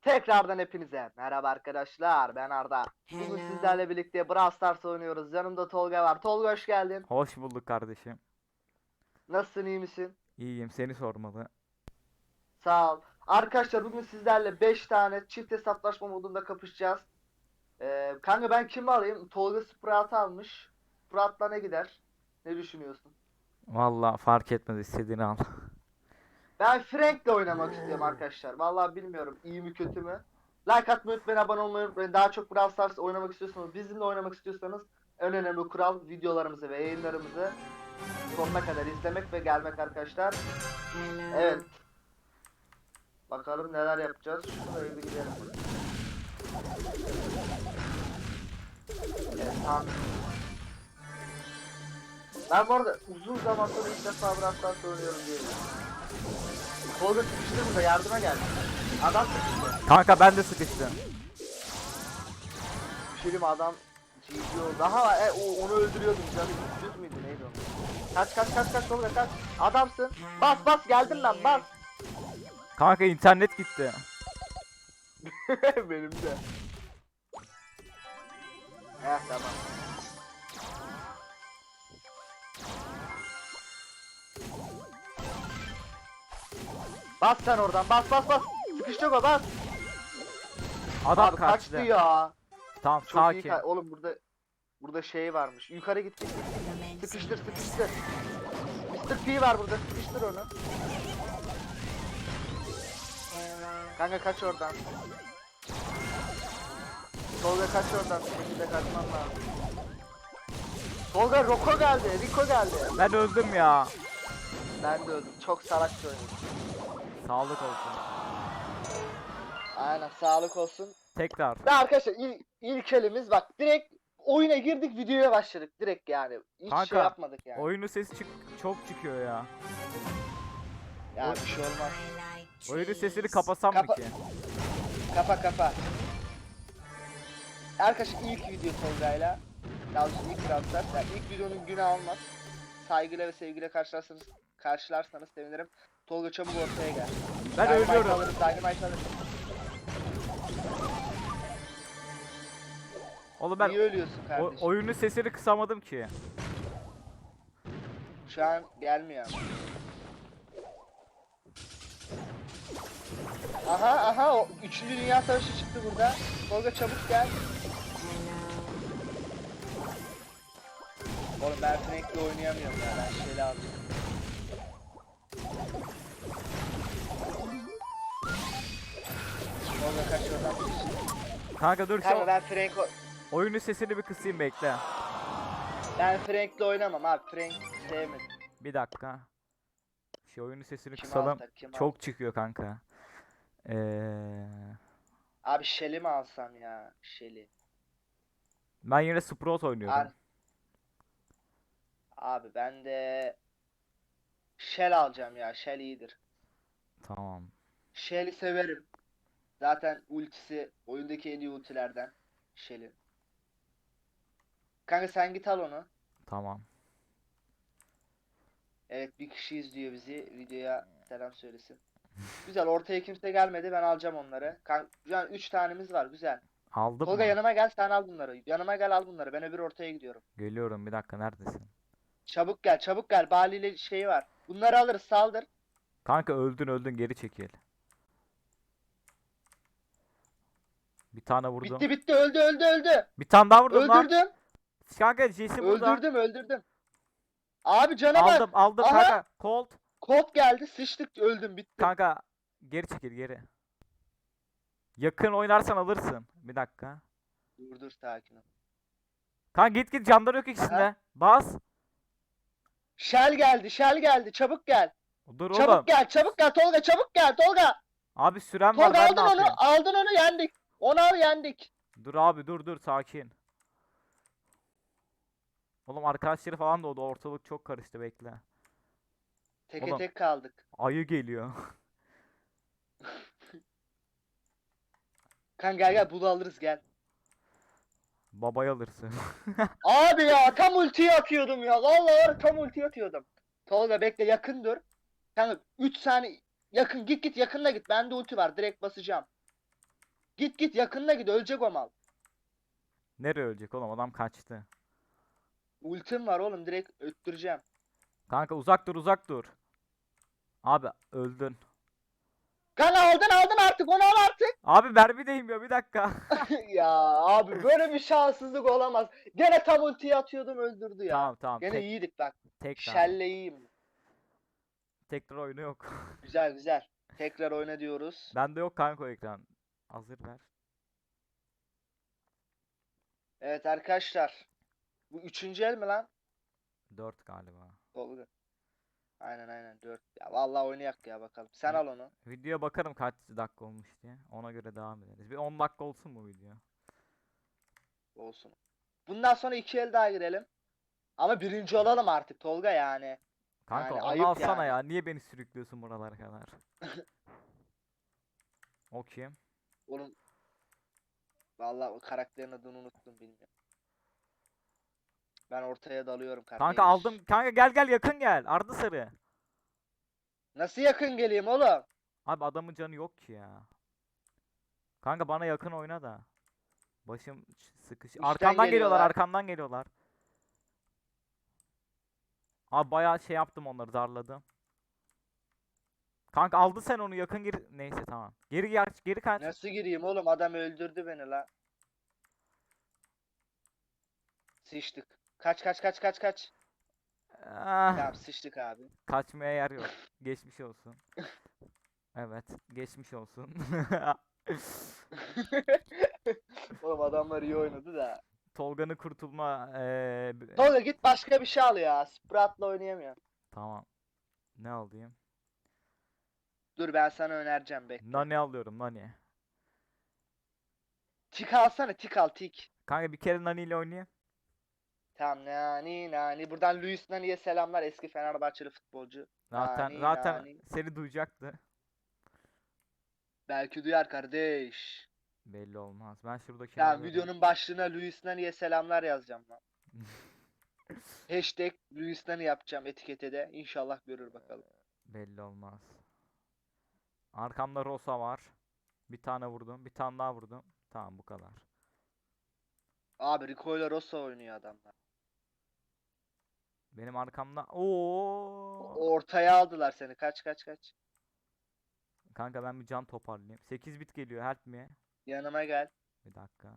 Tekrardan hepinize merhaba arkadaşlar ben Arda. Bugün Hello. sizlerle birlikte Brawl Stars oynuyoruz. Yanımda Tolga var. Tolga hoş geldin. Hoş bulduk kardeşim. Nasılsın iyi misin? İyiyim seni sormalı. Sağ ol. Arkadaşlar bugün sizlerle 5 tane çift hesaplaşma modunda kapışacağız. Ee, kanka ben kimi alayım? Tolga Sprat almış. Sprat'la ne gider? Ne düşünüyorsun? Valla fark etmez istediğini al. Ben Frank'le oynamak istiyorum arkadaşlar. Vallahi bilmiyorum iyi mi kötü mü. Like atmayı unutmayın, abone olmayı unutmayın. Daha çok Brawl Stars oynamak istiyorsanız, bizimle oynamak istiyorsanız en önemli kural videolarımızı ve yayınlarımızı sonuna kadar izlemek ve gelmek arkadaşlar. Evet. Bakalım neler yapacağız. Şuraya bir gidelim. Evet, tamam. Ben bu arada uzun zaman sonra ilk defa Brawl Stars oynuyorum diyelim. Tolga sıkıştı burada yardıma gel. Adam sıkıştı. Kanka ben de sıkıştım. Mi? adam oldu. Daha e, o, onu öldürüyordum. Canı 300 müydü neydi o? Kaç kaç kaç kaç Tolga kaç. Adamsın. Bas bas geldin lan bas. Kanka internet gitti. Benim de. Heh tamam. Bas sen oradan bas bas bas. Sıkışacak o bas. Adam Abi kaçtı kaçtı. ya. Tamam Çok iyi sakin. ka- Oğlum burada burada şey varmış. Yukarı git git. Sıkıştır sıkıştır. Mr. P var burada. Sıkıştır onu. Kanka kaç oradan. Tolga kaç oradan. Şekilde kaçman lazım. Tolga Roko geldi. Rico geldi. Ben öldüm ya. Ben de öldüm. Çok salakça oynadım. Sağlık olsun. Aynen sağlık olsun. Tekrar. Ve arkadaşlar il, ilk elimiz bak direkt oyuna girdik videoya başladık direkt yani. Hiç Kanka, şey yapmadık yani. Oyunun sesi çık çok çıkıyor ya. Ya bir şey olmaz. Oyunun sesini kapasam mı Kapa- ki? Kapa kapa. Arkadaşlar ilk video Tolga'yla. Daha doğrusu ilk Brawl Yani ilk videonun günü almaz. Saygıyla ve sevgiyle karşılarsanız, karşılarsanız sevinirim. Tolga çabuk ortaya gel. Ben Dynamite ölüyorum. alırım, Dynamite alırım. Oğlum ben Niye ölüyorsun o- kardeşim? oyunun sesini kısamadım ki. Şu an gelmiyor. Aha aha o 3. Dünya Savaşı çıktı burada. Tolga çabuk gel. Oğlum ben Frank'le oynayamıyorum ya ben şeyle alacağım. Tolga kaç oradan Kanka dur Kanka şu ben Frank oyunun sesini bir kısayım bekle. ben Frank'le oynamam abi Frank sevmedim. Bir dakika. Şu oyunun sesini Kim kısalım. alsak, kim Çok çıkıyor kanka. Eee Abi Shelly mi alsam ya? Shelly. ben yine Sprout oynuyorum. Abi, abi ben de Shell alacağım ya. Shell iyidir. Tamam. Shell'i severim. Zaten ultisi oyundaki en iyi ultilerden. Shell'in. Kanka sen git al onu. Tamam. Evet bir kişi izliyor bizi. Videoya selam söylesin. Güzel ortaya kimse gelmedi. Ben alacağım onları. Kanka şu an 3 tanemiz var. Güzel. Aldım Tolga mı? yanıma gel sen al bunları. Yanıma gel al bunları. Ben öbür ortaya gidiyorum. Geliyorum bir dakika neredesin? Çabuk gel çabuk gel. Bali ile şeyi var. Bunları alırız saldır. Kanka öldün öldün geri çekil. Bir tane vurdum. Bitti bitti öldü öldü öldü. Bir tane daha vurdum lan. Öldürdüm. Kanka Jesse burada. Öldürdüm öldürdüm. Abi cana bak. Aldım aldım Aha. kanka. Colt. Kod geldi sıçtık öldüm bitti. Kanka geri çekil geri. Yakın oynarsan alırsın. Bir dakika. Dur dur sakin ol. Kanka git git canları yok ikisinde. Bas. Shell geldi Shell geldi çabuk gel. Dur Çabuk oğlum. gel çabuk gel Tolga çabuk gel Tolga. Abi süren var Tolga ben aldın ne onu yapayım? aldın onu yendik. Onu al yendik. Dur abi dur dur sakin. Oğlum arkadaşları falan da oldu. Ortalık çok karıştı bekle. Teke Oğlum. tek kaldık. Ayı geliyor. Kan gel gel bunu alırız gel. Babayı alırsın. Abi ya tam ultiyi atıyordum ya. Vallahi tam ultiyi atıyordum. Tolga bekle yakın dur. Kanka 3 saniye yakın git git yakınla git. Bende ulti var direkt basacağım. Git git yakınına git ölecek o mal. Nereye ölecek oğlum? Adam kaçtı. Ultim var oğlum direkt öttüreceğim. Kanka uzak dur uzak dur. Abi öldün. Kan aldın aldın artık onu al artık. Abi mermi değmiyor bir dakika. ya abi böyle bir şanssızlık olamaz. Gene tam ultiyi atıyordum öldürdü ya. tamam tamam. Gene Tek, iyiydik bak. tekrar. Şelle iyiyim. Tekrar oyunu yok. Güzel güzel. Tekrar oyna diyoruz. Bende yok kanka o ekran. Hazır ver. Evet arkadaşlar. Bu üçüncü el mi lan? 4 galiba. Tolga. Aynen aynen 4. Ya vallahi oynayak ya bakalım. Sen al onu. Videoya bakarım kaç dakika olmuş diye. Ona göre devam ederiz. Bir 10 dakika olsun mu video? Olsun. Bundan sonra iki el daha girelim. Ama birinci olalım artık Tolga yani. Kanka Yani onu ayıp alsana yani. ya. Niye beni sürüklüyorsun buralara kadar? o kim? Onun Vallahi o karakterin adını unuttum bilmiyorum. Ben ortaya dalıyorum kardeş. Kanka aldım. Kanka gel gel yakın gel. Ardı sarı. Nasıl yakın geleyim oğlum? Abi adamın canı yok ki ya. Kanka bana yakın oyna da. Başım sıkış. Üstten Arkamdan geliyorlar, geliyorlar. arkamdan geliyorlar. Abi bayağı şey yaptım onları darladım. Kanka aldı sen onu yakın gir. Neyse tamam. Geri geri geri kaç. Nasıl gireyim oğlum? Adam öldürdü beni la. Sıçtık. Kaç kaç kaç kaç kaç. Ah, Tamam sıçtık abi. kaçmaya yer yok. Geçmiş olsun. Evet, geçmiş olsun. oğlum adamlar iyi oynadı da. Tolga'nın kurtulma eee, b- Tolga git başka bir şey al ya. Sprat'la oynayamıyorum. tamam. Ne alayım? Dur ben sana önereceğim bekle. Nani alıyorum Nani. Tik alsana tik al tik. Kanka bir kere Nani ile oynayayım. Tamam nani nani. Buradan Luis Nani'ye selamlar eski Fenerbahçeli futbolcu. Zaten Nani, zaten nani. seni duyacaktı. Belki duyar kardeş. Belli olmaz. Ben şuradaki Tamam videonun başlığına Luis Nani'ye selamlar yazacağım lan. Hashtag Luis Nani yapacağım etikete de. İnşallah görür bakalım. belli olmaz. Arkamda Rosa var. Bir tane vurdum, bir tane daha vurdum. Tamam bu kadar. Abi Rico ile Rosa oynuyor adamlar. Benim arkamda Oo! Ortaya aldılar seni. Kaç kaç kaç. Kanka ben bir can toparlayayım. 8 bit geliyor. Help me. Yanıma gel. Bir dakika.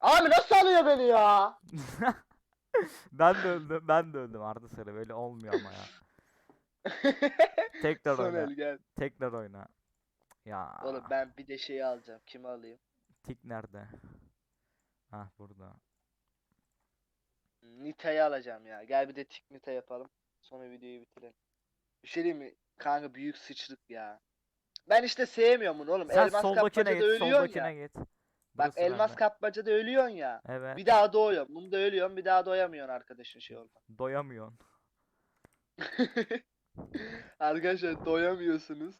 Abi nasıl alıyor beni ya? ben de öldüm. Ben de öldüm. Arda Sarı böyle olmuyor ama ya. Tekrar Son oyna. el gel. Tekrar oyna. Ya. Oğlum ben bir de şeyi alacağım. Kimi alayım? Tik nerede? Hah burada. Nita'yı alacağım ya. Gel bir de tik Nita yapalım. Sonra videoyu bitirelim. Bir şey diyeyim mi? Kanka büyük sıçtık ya. Ben işte sevmiyorum bunu oğlum. Sen elmas soldakine kapmacada git. ölüyorsun Soldakine ya. git. Bak Burası elmas bende. kapmacada ölüyorsun ya. Evet. Bir daha doğuyorsun. Bunda ölüyorsun bir daha doyamıyorsun arkadaşın şey olma. Doyamıyorsun. Arkadaşlar doyamıyorsunuz.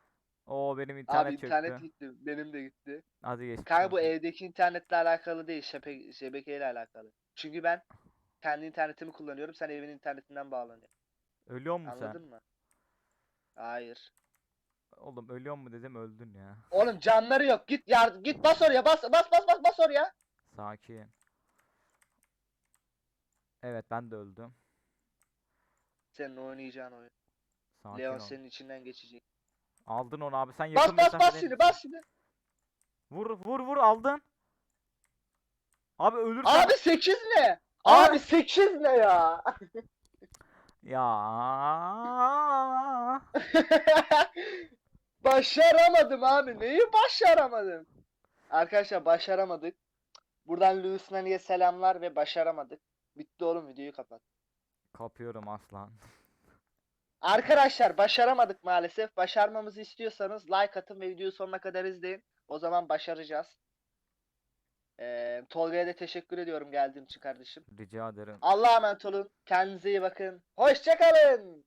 Oo benim internet Abi çöktü. internet gitti. Benim de gitti. Hadi geçmiş Kanka bu evdeki internetle alakalı değil. Şepe, şebekeyle alakalı. Çünkü ben kendi internetimi kullanıyorum. Sen evin internetinden bağlanıyorsun. Ölüyor musun sen? Anladın mı? Hayır. Oğlum ölüyor mu dedim öldün ya. Oğlum canları yok. Git yardım. Git bas oraya. Bas bas bas bas bas oraya. Sakin. Evet ben de öldüm. Senin oynayacağın oyun. Sakin Leon ol. senin içinden geçecek. Aldın onu abi sen Bas yakın bas bas mesafeden- şimdi bas şimdi. Vur vur vur aldın. Abi ölürsen. Abi 8 ne? Abi 8 ne ya? Ya. başaramadım abi. Neyi başaramadım? Arkadaşlar başaramadık. Buradan Luis Nani'ye selamlar ve başaramadık. Bitti oğlum videoyu kapat. Kapıyorum aslan. Arkadaşlar başaramadık maalesef. Başarmamızı istiyorsanız like atın ve videoyu sonuna kadar izleyin. O zaman başaracağız. Ee, Tolga'ya da teşekkür ediyorum geldiğin için kardeşim. Rica ederim. Allah'a emanet olun. Kendinize iyi bakın. Hoşçakalın.